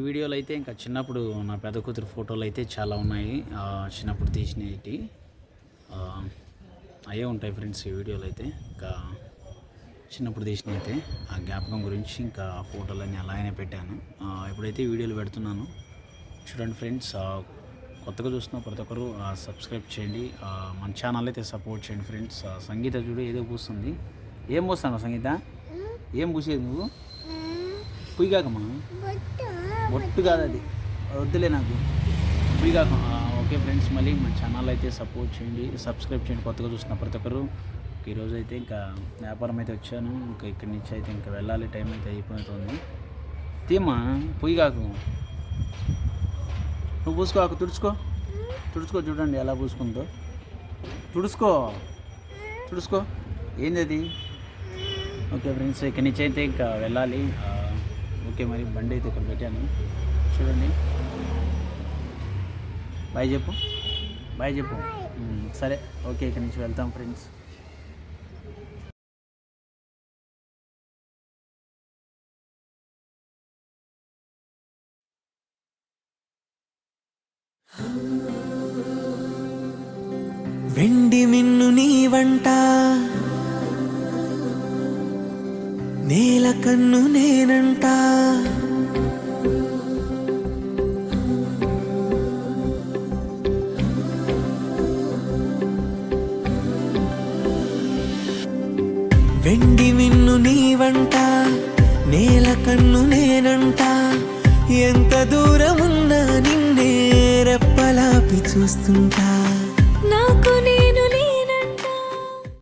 ఈ వీడియోలో అయితే ఇంకా చిన్నప్పుడు నా పెద్ద కూతురు ఫోటోలు అయితే చాలా ఉన్నాయి. చిన్నప్పుడు తీసినవి. అయ్యే ఉంటాయి ఫ్రెండ్స్ ఈ వీడియోలో అయితే. ఇంకా చిన్నప్పుడు తీసినవి అయితే. ఆ జ్ఞాపకం గురించి ఇంకా ఆ ఫోటోలన్నీ అలాగనే పెట్టాను. ఇప్పుడైతే వీడియోలు పెడుతున్నాను. చూడండి ఫ్రెండ్స్ కొత్తగా చూస్తున్న ప్రతి ఒక్కరు సబ్స్క్రైబ్ చేయండి. మన ఛానల్ అయితే సపోర్ట్ చేయండి ఫ్రెండ్స్. సంగీత చూడు ఏదో పూస్తుంది. ఏం పూస్తాను సంగీత? ఏం పూసేది నువ్వు? పుయ్యగాకమ్మా ఒట్టు కాదు అది. వద్దులే నాకు. ఫ్రీగా ఓకే ఫ్రెండ్స్ మళ్ళీ మా ఛానల్ అయితే సపోర్ట్ చేయండి సబ్స్క్రైబ్ చేయండి. కొత్తగా చూసిన ప్రతి ఒక్కరు ఈరోజు అయితే ఇంకా వ్యాపారం అయితే వచ్చాను. ఇంకా ఇక్కడి నుంచి అయితే ఇంకా వెళ్ళాలి టైం అయితే అయిపోతుంది. తీమా పొయ్యి కాకు. నువ్వు పూసుకో తుడుచుకో. తుడుచుకో చూడండి ఎలా పూసుకుందో. తుడుచుకో. తుడుచుకో. ఏంది అది? ఓకే ఫ్రెండ్స్ ఇక్కడి నుంచి అయితే ఇంకా వెళ్ళాలి. ఓకే మరి బండి అయితే ఇక్కడ పెట్టాను. చూడండి. బాయ్ చెప్పు. బాయ్ చెప్పు. సరే. ఓకే ఇక్కడి నుంచి వెళ్తాం ఫ్రెండ్స్. వెండి మిన్ను నీ వంట నేల కన్ను నేనంట. వెండి మిన్ను నీవంట నేల కన్ను నేనంట. ఎంత దూరమున్నా నిన్నే రెప్పలాపి చూస్తుంటా.